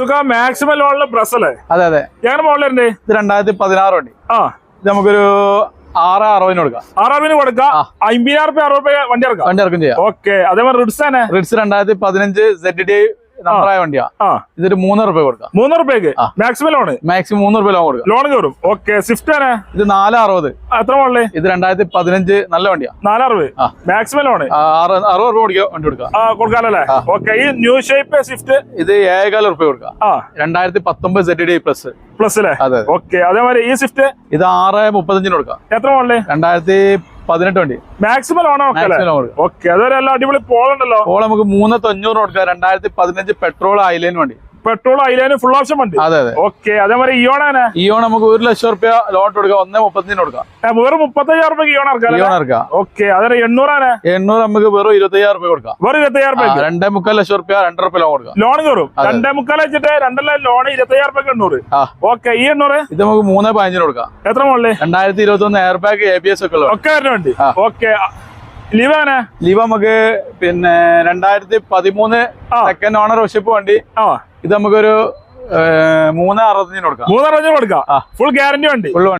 സുഖ മാക്സിമം ലോണിൽ ബ്രസ് അല്ലേ? അതെ അതെ. എങ്ങനെ മോഡലുണ്ട് ഇത് രണ്ടായിരത്തി പതിനാറ് വണ്ടി. ആ. ഇത് നമുക്കൊരു ആറ് അറുപതിന് കൊടുക്കാം. ആറാമിന് കൊടുക്കാം. അമ്പതിനായിരം റുപ്യ അറുപത് വണ്ടി ഇറക്കാം? വണ്ടി ഇറക്കും ചെയ്യാം. ഓക്കെ അതേപോലെ റിഡ്സ് ആണ് റിഡ്സ് രണ്ടായിരത്തി പതിനഞ്ച് സെഡ് ഡി നമ്പറായ വണ്ടിയാ. ആ. ഇതൊരു മൂന്ന് റുപ്യ കൊടുക്കാം. മൂന്ന് റുപ്യക്ക്. മാക്സിമം ലോണ് മാക്സിമം മൂന്ന് റുപ്യ ലോൺ കൊടുക്കാം. ലോൺ കയറും ഓക്കെ സ്വിഫ്റ്റ് ആണ് ഇത് നാല് അറുപത് എത്ര മോഡൽ? ഇത് രണ്ടായിരത്തി പതിനഞ്ച് നല്ല വണ്ടിയാ. നാലറുപത്. മാക്സിമം ആ, അറുപത് രൂപ കൊടുക്കാം വണ്ടി കൊടുക്കാം. ആ. ഓക്കെ ഈ ന്യൂ ഷേപ്പ് സ്വിഫ്റ്റ് ഇത് ഏഴേകാല റുപ്യ കൊടുക്കാം രണ്ടായിരത്തി പത്തൊമ്പത് സെറ്റ് ഡി പ്ലസ് പ്ലസ് അല്ലേ. ഓക്കെ അതേമാതിരി ഈ സ്വിഫ്റ്റ് ഇത് ആറ് മുപ്പത്തഞ്ചിന് കൊടുക്കാം. എത്ര മോഡൽ? രണ്ടായിരത്തി പതിനെട്ട് വണ്ടി. മാക്സിമം ലോൺ ഓക്കെ അതൊരു അടിപൊളി പോളുണ്ടല്ലോ പോൾ നമുക്ക് മൂന്ന് തൊണ്ണൂറ് കൊടുക്കാം. രണ്ടായിരത്തി പതിനഞ്ച് പെട്രോൾ ഐലൈൻ വണ്ടി. പെട്രോൾ അതിലേന് ഫുൾ ഓപ്ഷൻ വണ്ടി. അതെ അതെ. ഓക്കെ അതേമാതിരി ഇയോണാണ് ഇയോ നമുക്ക് ഒരു ലക്ഷം റുപ്യ ലോട്ട് കൊടുക്കാം ഒന്നേ മുപ്പത്തിന് കൊടുക്കാം. വെറും മുപ്പത്തയ്യായിരം റുപ്യ ഇയോൺ ഇറക്കാം ഇയോൺ ഇറക്കാം ഓക്കെ അതേ എണ്ണൂറാണ് എണ്ണൂറ് നമുക്ക് വെറും ഇരുപത്തയ്യായിരം റുപ്യ കൊടുക്കാം. വെറും ഇരുപത്തയ്യായിരം റുപ്യ രണ്ടേ മുക്കാൽ ലക്ഷം റുപ്യ രണ്ടര റുപ്യ ലോൺ കൊടുക്കാം. ലോൺ കയറും. രണ്ടേ മുക്കാൽ വെച്ചിട്ട് രണ്ടല്ല ലോൺ ഇരുപത്തയ്യായിരം റുപ്യ എണ്ണൂറ്. ഓക്കെ ഈ എണ്ണൂറ്? ഇത് നമുക്ക് മൂന്നേ പതിനഞ്ചിന് കൊടുക്കാം. എത്ര മോളിൽ രണ്ടായിരത്തി ഇരുപത്തി ഒന്ന് air bag A B S ഒക്കെ ഉള്ളത് ഒക്കെ വരുന്ന വണ്ടി. ഓക്കെ ലീവാണ് ലിവ നമുക്ക് പിന്നെ രണ്ടായിരത്തി പതിമൂന്ന്. സെക്കൻഡ് ഓണർ വർഷിപ്പ് വണ്ടി. ഇത് നമുക്കൊരു മൂന്ന് അറുപത്തഞ്ചിന് കൊടുക്കാം. മൂന്നര കൊടുക്കാം. ഫുൾ ഗ്യാരണ്ടി വണ്ടി. ഫുള്ള്